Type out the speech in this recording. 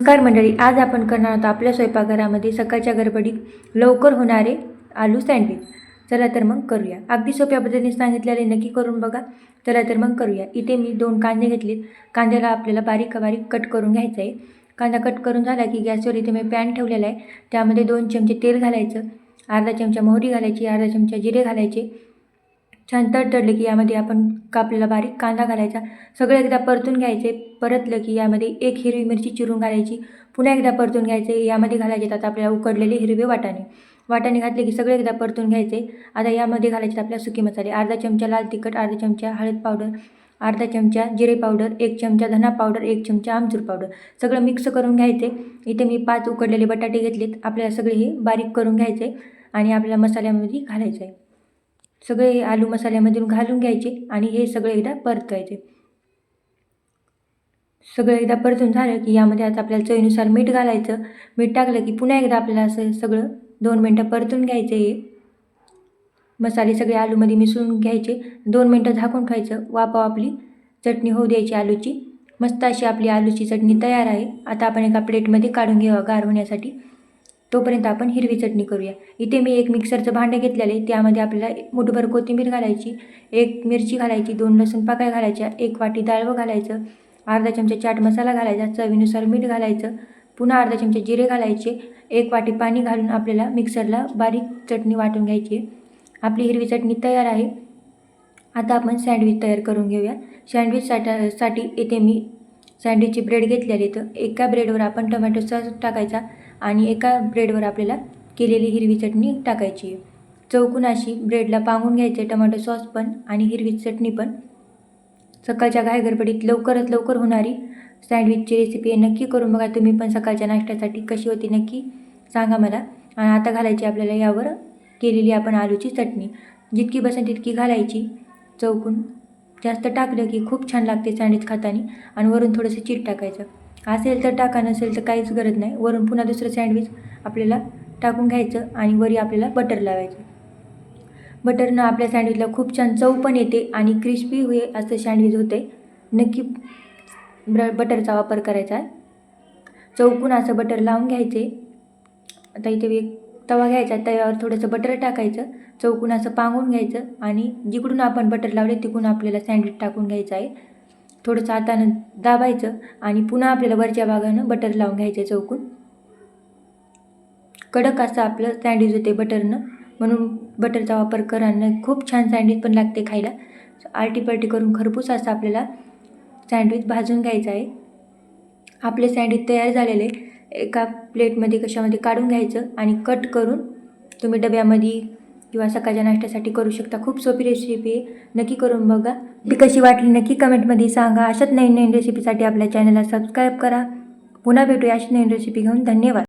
नमस्कार मंडळी आज आपण करणार आहोत आपल्या स्वयंपाकघरामध्ये सकाळच्या गडबडीत लवकर होणारे आलू सँडविच. चला तर मग करूया. अगदी सोप्या पद्धतीने सांगितलेले नक्की करून बघा. चला तर मग करूया. इथे मी दोन कांदे घेतलेत. कांद्याला आपल्याला बारीक बारीक कट करून घ्यायचं आहे कांदा कट करून झाला की गॅसवर इथे मी पॅन ठेवलेला आहे. त्यामध्ये दोन चमचे तेल घालायचं. अर्धा चमचा मोहरी घालायची अर्धा चमचा जिरे घालायचे. छान तडतडले की यामध्ये आपण कापलेला बारीक कांदा घालायचा. सगळं एकदा परतून घ्यायचे परतलं की यामध्ये एक हिरवी मिरची चिरून घालायची. पुन्हा एकदा परतून घ्यायचे यामध्ये घालायचे आता आपल्याला उकडलेले हिरवे वाटाणे. वाटाणे घातले की सगळे एकदा परतून घ्यायचे. आता यामध्ये घालायचे आपल्या सुके मसाले. अर्धा चमचा लाल तिखट अर्धा चमचा हळद पावडर अर्धा चमचा जिरे पावडर एक चमचा धना पावडर एक चमचा आमचूर पावडर. सगळं मिक्स करून घ्यायचे. इथे मी पाच उकडलेले बटाटे घेतलेत. आपल्याला सगळे हे बारीक करून घ्यायचे आणि आपल्याला मसाल्यामध्ये घालायचं. आहे सगळे आलू मसाल्यामधून घालून घ्यायचे आणि हे सगळे एकदा परतवायचे सगळं एकदा परतून झालं की यामध्ये आता आपल्याला चवीनुसार मीठ घालायचं. मीठ टाकलं की पुन्हा एकदा आपल्याला असं सगळं दोन मिनटं परतून घ्यायचं हे. मसाले सगळे आलूमध्ये मिसळून घ्यायचे. दोन मिनटं झाकून ठेवायचं. वापाव आपली चटणी होऊ द्यायची आलूची. मस्त अशी आपली आलूची चटणी तयार आहे. आता आपण एका प्लेटमध्ये काढून घेऊ गार होण्यासाठी. तोपर्यंत आपण हिरवी चटणी करूया. इथे मी एक मिक्सरचं भांडं घेतलेलं आहे. त्यामध्ये आपल्याला मुठभर कोथिंबीर घालायची एक मिरची घालायची दोन लसूण पाकळ्या घालायच्या एक वाटी डाळवं घालायचं अर्धा चमचा चाट मसाला घालायचा चवीनुसार मीठ घालायचं पुन्हा अर्धा चमचे जिरे घालायचे एक वाटी पाणी घालून आपल्याला मिक्सरला बारीक चटणी वाटून घ्यायची आहे. आपली हिरवी चटणी तयार आहे. आता आपण सँडविच तयार करून घेऊया. सँडविचसाठी साठी इथे मी सँडविचची ब्रेड घेतलेली तर एका ब्रेडवर आपण टोमॅटो सॉस टाकायचा आणि एका ब्रेडवर आपल्याला केलेली हिरवी चटणी टाकायची. चौकून अशी ब्रेडला पांगून घ्यायचे टमॅटो सॉस पण आणि हिरवी चटणी पण. सकाळच्या घायगडबडीत लवकरात लवकर होणारी सँडविचची रेसिपी नक्की करून बघा. तुम्ही पण सकाळच्या नाश्त्यासाठी कशी होती नक्की सांगा मला. आणि आता घालायची आपल्याला यावर केलेली आपण आलूची चटणी. जितकी बसेल तितकी घालायची. चौकून जास्त टाकलं की खूप छान लागते सँडविच खाताना आणि वरून थोडंसं चीट टाकायचं. असेल तर टाका नसेल तर काहीच गरज नाही. वरून पुन्हा दुसरं सँडविच आपल्याला टाकून घ्यायचं आणि वरी आपल्याला बटर लावायचं. बटरनं आपल्या सँडविचला खूप छान चव पण येते आणि क्रिस्पी हुए असं सँडविच होते. नक्की ब्र बटरचा वापर करायचा आहे. चौकून असं बटर लावून घ्यायचे. आता इथे एक तवा घ्यायचा तव्यावर थोडंसं बटर टाकायचं चौकून असं पांगून घ्यायचं आणि जिकडून आपण बटर लावले तिकडून आपल्याला सँडविच टाकून घ्यायचं आहे. थोडंसं हातानं दाबायचं आणि पुन्हा आपल्याला वरच्या भागानं बटर लावून घ्यायचं चौकून. कडक असं आपलं सँडविच होते बटरनं म्हणून बटरचा वापर करानं खूप छान सँडविच पण लागते खायला. आलटीपलटी करून खरपूस असं आपल्याला सँडविच भाजून घ्यायचं आहे. आपले सँडविच तयार झालेले एका प्लेटमध्ये कशामध्ये काढून घ्यायचं आणि कट करून तुम्ही डब्यामध्ये किंवा सकाळच्या नाश्त्यासाठी करू शकता. खूप सोपी रेसिपी आहे. नक्की करून बघा. ती कशी वाटली नक्की कमेंटमध्ये सांगा. अशाच नवीन नवीन रेसिपीसाठी आपल्या चॅनलला सबस्क्राईब करा. पुन्हा भेटूया अशी नवीन रेसिपी घेऊन. धन्यवाद.